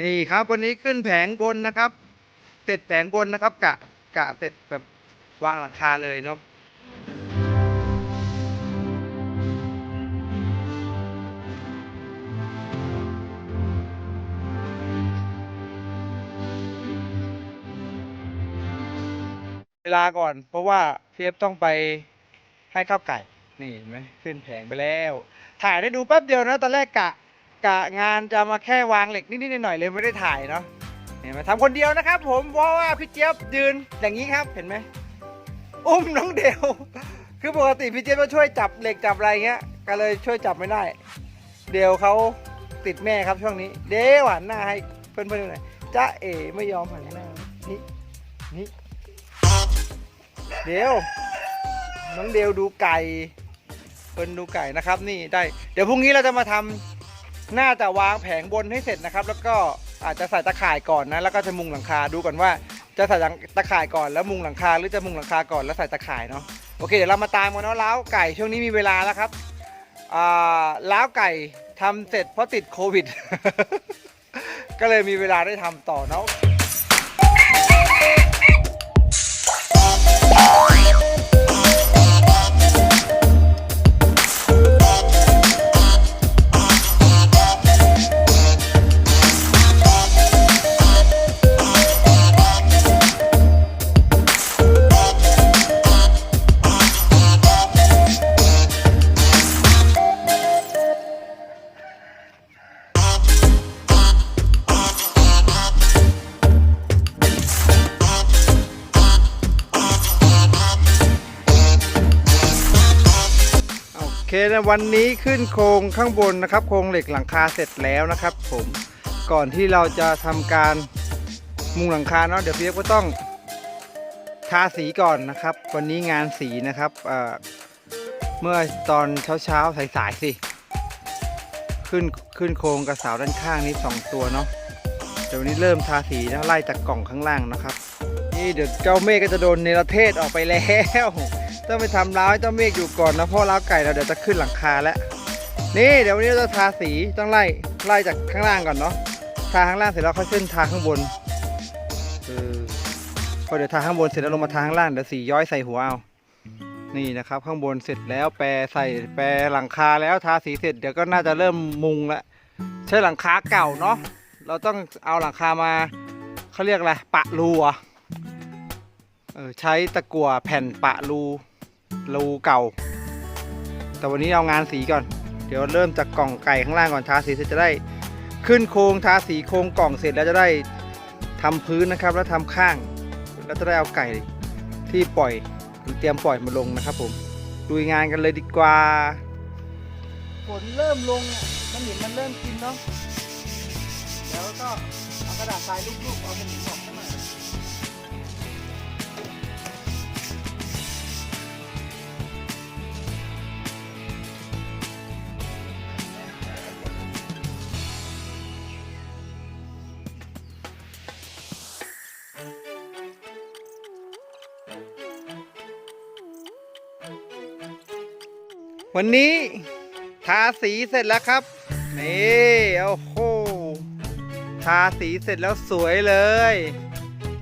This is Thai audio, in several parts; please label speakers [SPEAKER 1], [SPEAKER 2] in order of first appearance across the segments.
[SPEAKER 1] นี่ครับวันนี้ขึ้นแผงบนนะครับ เสร็จแผงบนนะครับ กะกะเสร็จแบบวางหลังคาเลยเนาะเวลาก่อนเพราะว่าเพียบต้องไปให้ข้าวไก่ นี่เห็นไหมขึ้นแผงไปแล้ว ถ่ายได้ดูแป๊บเดียวนะ ตอนแรกกะ กะงานจะมาแค่วางเหล็กนิดๆหน่อยๆเลยไม่ได้ถ่ายเนาะเห็นไหมทำคนเดียวนะครับ ผมเพราะว่าพี่เจี๊ยบยืนอย่างนี้ครับเห็นไหมอุ้มน้องเดวคือปกติพี่เจี๊ยบจะช่วยจับเหล็กจับอะไรเงี้ย ก็เลยช่วยจับไม่ได้ เดวเขาติดแม่ครับช่วงนี้ เดวหันหน้าให้เพื่อนๆดูหน่อยจ้าเอ๋ไม่ยอมหันหน้านี่นี่เดวน้องเดวดูไก่เพิ่นดูไก่นะครับ นี่ได้ เดี๋ยวพรุ่งนี้เราจะมาทำ น่าจะวางแผงบนให้เสร็จนะครับ แล้วก็อาจจะใส่ตะข่ายก่อนนะ แล้วก็จะมุงหลังคาดูก่อนว่า จะใส่ตะข่ายก่อนแล้วมุงหลังคา หรือจะมุงหลังคาก่อนแล้วใส่ตะข่ายเนาะโอเคเดี๋ยวเรามาตามกันเนาะล้าวไก่ช่วงนี้มีเวลาแล้วครับอ่าล้าวไก่ทำเสร็จเพราะติดโควิด ก็เลยมีเวลาได้ทำต่อเนาะ เคนะวันนี้ขึ้นโครงข้างบนนะครับ โครงเหล็กหลังคาเสร็จแล้วนะครับ ผมก่อนที่เราจะทำการมุงหลังคาเนาะเดี๋ยวพี่กก็ต้องทาสีก่อนนะครับ วันนี้งานสีนะครับเเมื่อตอนเช้าๆสายๆสิขึ้นขึ้นโครงกระเสาด้านข้างนี้สองตัวเนาะเดี๋ยววันนี้เริ่มทาสีนะไล่จากกล่องข้างล่างนะครับ นี่เดี๋ยวเจ้าเมฆก็จะโดนเนรเทศออกไปแล้ว ต้องไปทำร้าวให้เจ้าเมฆอยู่ก่อนนะเพราะร้าวไก่เราเดี๋ยวจะขึ้นหลังคาแล้วนี่เดี๋ยววันนี้เราจะทาสีต้องไล่ไล่จากข้างล่างก่อนเนาะทาข้างล่างเสร็จแล้วค่อยขึ้นทาข้างบนเออพอเดี๋ยวทาข้างบนเสร็จแล้วลงมาทาข้างล่างเดี๋ยวสีย้อยใส่หัวเอานี่นะครับ ข้างบนเสร็จแล้วแปรใส่แปรหลังคาแล้วทาสีเสร็จเดี๋ยวก็น่าจะเริ่มมุงละใช้หลังคาเก่าเนาะเราต้องเอาหลังคามาเขาเรียกอะไรปะรูเหรอเออใช้ตะกั่วแผ่นปะรู รูเก่า แต่วันนี้เอางานสีก่อน เดี๋ยวเริ่มจากกล่องไก่ข้างล่างก่อนทาสีเสร็จจะได้ ขึ้นโครงทาสีโครงกล่องเสร็จแล้วจะได้ทำพื้นนะครับ แล้วทำข้าง แล้วจะได้เอาไก่ที่ปล่อยเตรียมปล่อยมาลงนะครับ ผมดูงานกันเลยดีกว่าฝนเริ่มลงอะมันเห็นมันเริ่มกินเนาะเดี๋ยวก็เอากระดาษทรายลูบๆเอาเป็นหมอกขึ้นม วันนี้ทาสีเสร็จแล้วครับนี่โอ้โหทาสีเสร็จแล้วสวยเลย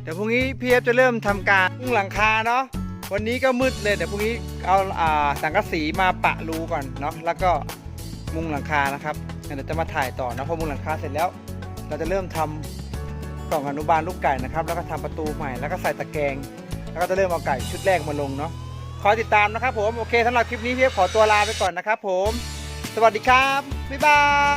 [SPEAKER 1] เดี๋ยวพรุ่งนี้พี่เอฟจะเริ่มทำการมุงหลังคาเนาะวันนี้ก็มืดเลยเดี๋ยวพรุ่งนี้เอาอ่าสังกะสีมาปะรูก่อนเนาะแล้วก็มุงหลังคานะครับเดี๋ยวจะมาถ่ายต่อนะพอมุงหลังคาเสร็จแล้ว เราจะเริ่มทำกล่องอนุบาลลูกไก่นะครับ แล้วก็ทำประตูใหม่แล้วก็ใส่ตะแกรงแล้วก็จะเริ่มเอาไก่ชุดแรกมาลงเนาะ ขอติดตามนะครับผม โอเคสำหรับคลิปนี้พี่เอฟขอตัวลาไปก่อนนะครับผม สวัสดีครับ บ๊ายบาย